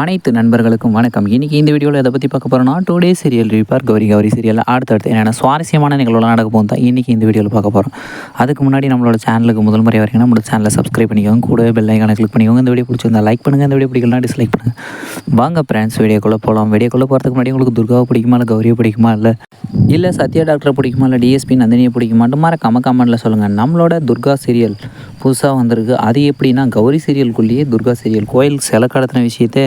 அனைத்து நண்பர்களுக்கும் வணக்கம். இன்றைக்கி இந்த வீடியோவில் எதை பற்றி பார்க்க போகிறோம்னா டூ டே சீரியல் ரிப்பார் கௌரி கௌரி சீரியல் அடுத்தடுத்து என்னென்ன சுவாரஸ்யமான நிகழ்வுலாம் நடக்க போகும் தான் இன்றைக்கி இந்த வீடியோவில் பார்க்க போகிறோம் அதுக்கு முன்னாடி நம்மளோட சேனலுக்கு முதல் முறை வரைக்கும் நம்மளோட சேனலை சப்ஸ்கிரைப் பண்ணிக்கோங்க. கூட பெல் ஐக்கானை கிளிக் பண்ணிக்கோங்க. இந்த வீடியோ பிடிச்சிருந்தா லைக் பண்ணுங்கள் இந்த வீடியோ பிடிக்கலாம் டிஸ்லைக் பண்ணுங்கள் வாங்க ஃப்ரெண்ட்ஸ் வீடியோக்குள்ளே போகலாம் வீடியோக்குள்ளே போகிறதுக்கு முன்னாடி உங்களுக்கு துர்காவை பிடிக்குமா இல்லை கௌரியை பிடிக்குமா இல்லை இல்லை சத்யா டாக்டரை பிடிக்குமா இல்லை டிஎஸ்பி நந்தினியை பிடிக்குமாட்டு மறக்காம கமெண்ட்டில் சொல்லுங்கள் நம்மளோட துர்கா சீரியல் புதுசாக வந்திருக்கு. அது எப்படின்னா கௌரி சீரியலுக்குள்ளேயே துர்கா சீரியல். கோயில் சில கடத்தின விஷயத்தை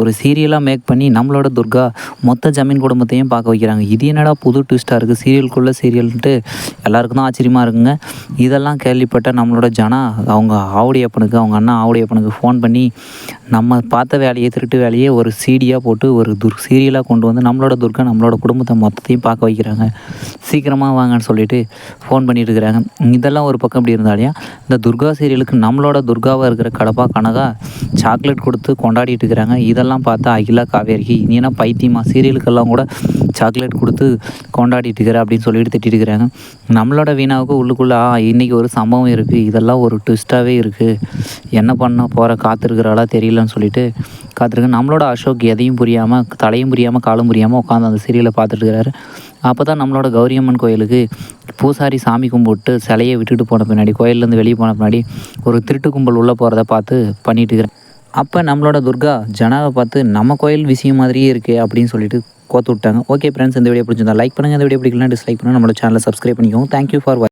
ஒரு சீரியலாக மேக் பண்ணி நம்மளோட துர்கா மொத்த ஜமீன் குடும்பத்தையும் பார்க்க வைக்கிறாங்க. இது என்னடா புது ட்விஸ்ட்டாக இருக்குது சீரியலுக்குள்ளே சீரியல்ன்ட்டு எல்லாருக்கும் தான் ஆச்சரியமாக இருக்குங்க. இதெல்லாம் கேள்விப்பட்ட நம்மளோட ஜனா அவங்க ஆவுடையப்பனுக்கு அவங்க அண்ணா ஆவுடையப்பனுக்கு ஃபோன் பண்ணி நம்ம பார்த்த வேலையை திருட்டு வேலையை ஒரு சீடியாக போட்டு ஒரு துர் சீரியலாக கொண்டு வந்து நம்மளோட துர்கா நம்மளோட குடும்பத்தை மொத்தத்தையும் பார்க்க வைக்கிறாங்க. சீக்கிரமாக வாங்கன்னு சொல்லிட்டு ஃபோன் பண்ணிட்டு இருக்கிறாங்க. இதெல்லாம் ஒரு பக்கம் இப்படி இருந்தாலையா இந்த துர்கா துர்கா சீரியலுக்கு நம்மளோட துர்காவாக இருக்கிற கடப்பா கனகா சாக்லேட் கொடுத்து கொண்டாடிட்டு இருக்கிறாங்க. இதெல்லாம் பார்த்தா அகிலா காவேரிக்கு நீ என்ன பைத்தியமா சீரியலுக்கெல்லாம் கூட சாக்லேட் கொடுத்து கொண்டாடிட்டு இருக்கிற அப்படின்னு சொல்லிட்டு திட்டிட்டு இருக்கிறாங்க. நம்மளோட வீணாவுக்கு உள்ளுக்குள்ளே ஆ இன்றைக்கி ஒரு சம்பவம் இருக்குது இதெல்லாம் ஒரு ட்விஸ்ட்டாகவே இருக்குது என்ன பண்ண போகிற காத்திருக்கிறாளா தெரியலன்னு சொல்லிட்டு காத்திருக்கேன் நம்மளோட அசோக் எதையும் புரியாமல் தலையும் புரியாமல் காலும் புரியாமல் உட்காந்து அந்த சீரியலை பார்த்துட்டு இருக்கிறாரு. அப்போ தான் நம்மளோட கௌரியம்மன் கோயிலுக்கு பூசாரி சாமி கும்பிட்டு சிலையை விட்டுட்டு போன பின்னாடி கோயிலேருந்து வெளியே போன பின்னாடி ஒரு திருட்டு கும்பல் உள்ளே போகிறத பார்த்து பண்ணிட்டு இருக்கிறேன். அப்போ நம்மளோட துர்கா ஜனாவை பார்த்து நம்ம கோயில் விஷயம் மாதிரியே இருக்குது அப்படின்னு சொல்லிட்டு கோத்து விட்டாங்க. ஓகே ஃப்ரெண்ட்ஸ் இந்த வீடியோ பிடிச்சிருந்தா லைக் பண்ணுங்கள் இந்த வீடியோ பிடிக்கலாம் டிஸ்லைக் பண்ணுங்கள் நம்மளோட சேனலை சப்ஸ்கிரைப் பண்ணிக்கோங்க. Thank you for